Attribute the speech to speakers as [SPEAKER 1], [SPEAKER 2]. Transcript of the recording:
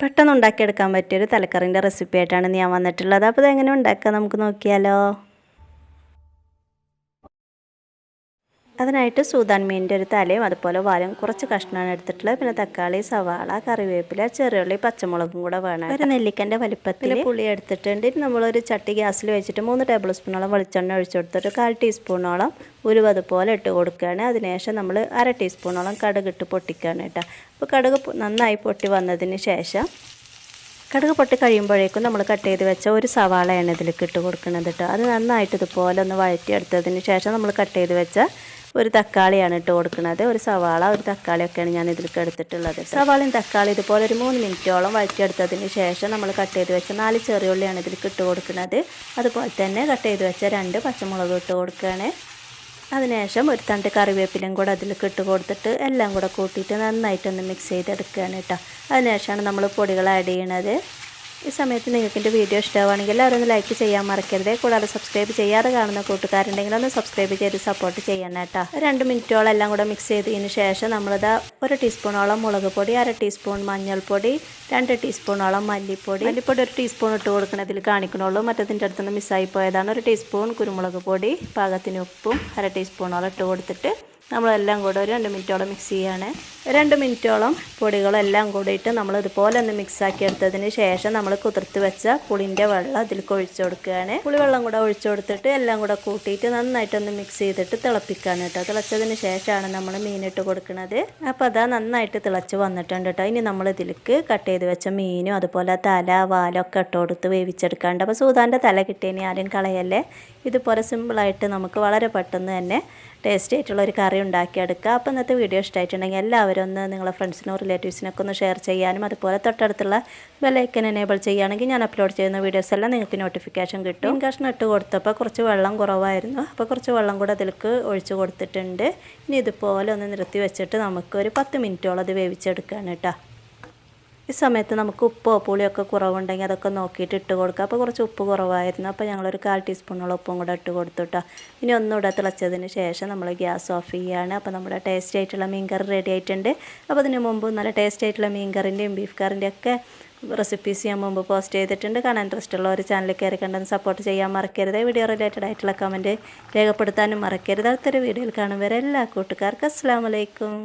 [SPEAKER 1] പെട്ടെന്ന് ഉണ്ടാക്കിയെടുക്കാൻ പറ്റിയൊരു തലക്കറിന്റെ റെസിപ്പി ആയിട്ടാണ് ഞാൻ വന്നിട്ടുള്ളത്. അപ്പോൾ ഇതെങ്ങനെ ഉണ്ടാക്കുക? നമുക്ക് നോക്കിയാലോ. അതിനായിട്ട് സൂതാൻ മീനിന്റെ ഒരു തലയും അതുപോലെ വാലും കുറച്ച് കഷ്ണമാണ് എടുത്തിട്ടുള്ളത്. പിന്നെ തക്കാളി സവാള കറിവേപ്പില ചെറിയുള്ളി പച്ചമുളകും കൂടെ വേണം. ഒരു നെല്ലിക്കന്റെ വലിപ്പത്തിൽ പുളി എടുത്തിട്ടുണ്ട്. നമ്മളൊരു ചട്ടി ഗ്യാസിൽ വെച്ചിട്ട് മൂന്ന് ടേബിൾ സ്പൂണോളം വെളിച്ചെണ്ണ ഒഴിച്ചു കൊടുത്തിട്ട് കാൽ ടീസ്പൂണോളം ഉരുവത് പോലെ ഇട്ട് കൊടുക്കുകയാണ്. അതിനുശേഷം നമ്മൾ അര ടീസ്പൂണോളം കടുക് ഇട്ട് പൊട്ടിക്കുകയാണ് കേട്ടോ. അപ്പോൾ കടുക് നന്നായി പൊട്ടി വന്നതിന് ശേഷം കടുക് പൊട്ടി കഴിയുമ്പോഴേക്കും നമ്മൾ കട്ട് ചെയ്ത് വെച്ച ഒരു സവാളയാണ് ഇതിലേക്ക് ഇട്ട് കൊടുക്കുന്നത് കേട്ടോ. അത് നന്നായിട്ട് ഇതുപോലെ ഒന്ന് വഴറ്റിയെടുത്തതിന് ശേഷം നമ്മൾ കട്ട് ചെയ്ത് വെച്ച ഒരു തക്കാളിയാണ് ഇട്ട് കൊടുക്കുന്നത്. ഒരു സവാള ഒരു തക്കാളിയൊക്കെയാണ് ഞാൻ ഇതിലേക്ക് എടുത്തിട്ടുള്ളത്. സവാളയും തക്കാളി ഇതുപോലെ ഒരു മൂന്ന് മിനിറ്റോളം വഴറ്റിയെടുത്തതിന് ശേഷം നമ്മൾ കട്ട് ചെയ്ത് വെച്ച നാല് ചെറിയുള്ളിയാണ് ഇതിലേക്ക് ഇട്ട് കൊടുക്കുന്നത്. അതുപോലെ തന്നെ കട്ട് ചെയ്ത് വെച്ച രണ്ട് പച്ചമുളക് ഇട്ട് കൊടുക്കുകയാണ്. അതിനുശേഷം ഒരു തണ്ട് കറിവേപ്പിലയും കൂടെ അതിലേക്ക് ഇട്ട് കൊടുത്തിട്ട് എല്ലാം കൂടെ കൂട്ടിയിട്ട് നന്നായിട്ടൊന്ന് മിക്സ് ചെയ്തെടുക്കുകയാണ് കേട്ടോ. അതിനുശേഷമാണ് നമ്മൾ പൊടികൾ ആഡ് ചെയ്യണത്. ഈ സമയത്ത് നിങ്ങൾക്ക് എന്റെ വീഡിയോ ഇഷ്ടമാണെങ്കിൽ എല്ലാവരും ഒന്ന് ലൈക്ക് ചെയ്യാൻ മറക്കരുത്. കൂടാതെ സബ്സ്ക്രൈബ് ചെയ്യാതെ കാണുന്ന കൂട്ടുകാരുണ്ടെങ്കിൽ ഒന്ന് സബ്സ്ക്രൈബ് ചെയ്ത് സപ്പോർട്ട് ചെയ്യണം കേട്ടോ. രണ്ട് മിനിറ്റോളം എല്ലാം കൂടെ മിക്സ് ചെയ്തതിന് ശേഷം നമ്മളിത് ഒരു ടീസ്പൂണോളം മുളക് പൊടി അര ടീസ്പൂൺ മഞ്ഞൾപ്പൊടി രണ്ട് ടീസ്പൂണോളം മല്ലിപ്പൊടി. മല്ലിപ്പൊടി ഒരു ടീസ്പൂൺ ഇട്ട് കൊടുക്കണതിൽ കാണിക്കണുള്ളൂ. മറ്റതിന്റെ അടുത്തുനിന്ന് മിസ്സായി പോയതാണ്. ഒരു ടീസ്പൂൺ കുരുമുളക് പൊടി പാകത്തിന് ഉപ്പും അര ടീസ്പൂണോളം ഇട്ട് കൊടുത്തിട്ട് നമ്മളെല്ലാം കൂടെ ഒരു രണ്ട് മിനിറ്റോളം മിക്സ് ചെയ്യാണ്. രണ്ട് മിനിറ്റോളം പൊടികളെല്ലാം കൂടിയിട്ട് നമ്മൾ ഇതുപോലെ ഒന്ന് മിക്സ് ആക്കി എടുത്തതിന് ശേഷം നമ്മൾ കുതിർത്ത് വെച്ച പുളിന്റെ വെള്ളം അതിലേക്ക് ഒഴിച്ചു കൊടുക്കുകയാണ്. പുളിവെള്ളം കൂടെ ഒഴിച്ചു കൊടുത്തിട്ട് എല്ലാം കൂടെ കൂട്ടിയിട്ട് നന്നായിട്ടൊന്ന് മിക്സ് ചെയ്തിട്ട് തിളപ്പിക്കുകയാണ് കേട്ടോ. തിളച്ചതിന് ശേഷമാണ് നമ്മൾ മീനിട്ട് കൊടുക്കുന്നത്. അപ്പോൾ അതാ നന്നായിട്ട് തിളച്ച് വന്നിട്ടുണ്ട് കേട്ടോ. ഇനി നമ്മൾ ഇതിലേക്ക് കട്ട് ചെയ്ത് വെച്ച മീനും അതുപോലെ തല വാലൊക്കെ ഇട്ട് കൊടുത്ത് വേവിച്ചെടുക്കാണ്ട്. അപ്പോൾ സൂതാന്റെ തല കിട്ടിയതിന് ആരും കളയല്ലേ? ഇതുപോലെ സിമ്പിളായിട്ട് നമുക്ക് വളരെ പെട്ടെന്ന് തന്നെ ടേസ്റ്റി ആയിട്ടുള്ള ഒരു കറി ഉണ്ടാക്കിയെടുക്കുക. അപ്പോൾ ഇന്നത്തെ വീഡിയോ ഇഷ്ടമായിട്ടുണ്ടെങ്കിൽ എല്ലാവരും ഒന്ന് നിങ്ങളുടെ ഫ്രണ്ട്സിനോ റിലേറ്റീവ്സിനൊക്കെ ഒന്ന് ഷെയർ ചെയ്യാനും അതുപോലെ തൊട്ടടുത്തുള്ള ബെലൈക്കൻ എനേബിൾ ചെയ്യുകയാണെങ്കിൽ ഞാൻ അപ്ലോഡ് ചെയ്യുന്ന വീഡിയോസ് എല്ലാം നിങ്ങൾക്ക് നോട്ടിഫിക്കേഷൻ കിട്ടും. കഷ്ണം ഇട്ട് കൊടുത്തപ്പോൾ കുറച്ച് വെള്ളം കുറവായിരുന്നു. അപ്പോൾ കുറച്ച് വെള്ളം കൂടെ അതിലേക്ക് ഒഴിച്ചു കൊടുത്തിട്ടുണ്ട്. ഇനി ഇതുപോലെ ഒന്ന് നിർത്തി വെച്ചിട്ട് നമുക്ക് ഒരു പത്ത് മിനിറ്റോളം അത് വേവിച്ചെടുക്കുകയാണ് കേട്ടോ. ഈ സമയത്ത് നമുക്ക് ഉപ്പോ പുളിയൊക്കെ കുറവുണ്ടെങ്കിൽ അതൊക്കെ നോക്കിയിട്ട് ഇട്ട് കൊടുക്കുക. അപ്പോൾ കുറച്ച് ഉപ്പ് കുറവായിരുന്നു. അപ്പോൾ ഞങ്ങളൊരു കാൽ ടീസ്പൂണോളം ഉപ്പും കൂടെ ഇട്ട് കൊടുത്തു കേട്ടോ. ഇനി ഒന്നുകൂടെ തിളച്ചതിന് ശേഷം നമ്മൾ ഗ്യാസ് ഓഫ് ചെയ്യുകയാണ്. അപ്പോൾ നമ്മുടെ ടേസ്റ്റ് ആയിട്ടുള്ള മീൻ കറി റെഡി ആയിട്ടുണ്ട്. അപ്പോൾ അതിന് മുമ്പ് നല്ല ടേസ്റ്റ് ആയിട്ടുള്ള മീൻ കറിന്റെയും ബീഫ് കറിന്റെയും ഒക്കെ റെസിപ്പീസ് ഞാൻ മുമ്പ് പോസ്റ്റ് ചെയ്തിട്ടുണ്ട്. കാണാൻ ഇൻട്രസ്റ്റ് ഉള്ള ഒരു ചാനൽ കയറി കണ്ടെന്ന് സപ്പോർട്ട് ചെയ്യാൻ മറക്കരുത്. വീഡിയോ റിലേറ്റഡ് ആയിട്ടുള്ള കമന്റ് രേഖപ്പെടുത്താനും മറക്കരുത്. അടുത്തൊരു വീഡിയോയിൽ കാണും വരെ എല്ലാ കൂട്ടുകാർക്കും. അസ്സാം വലൈക്കും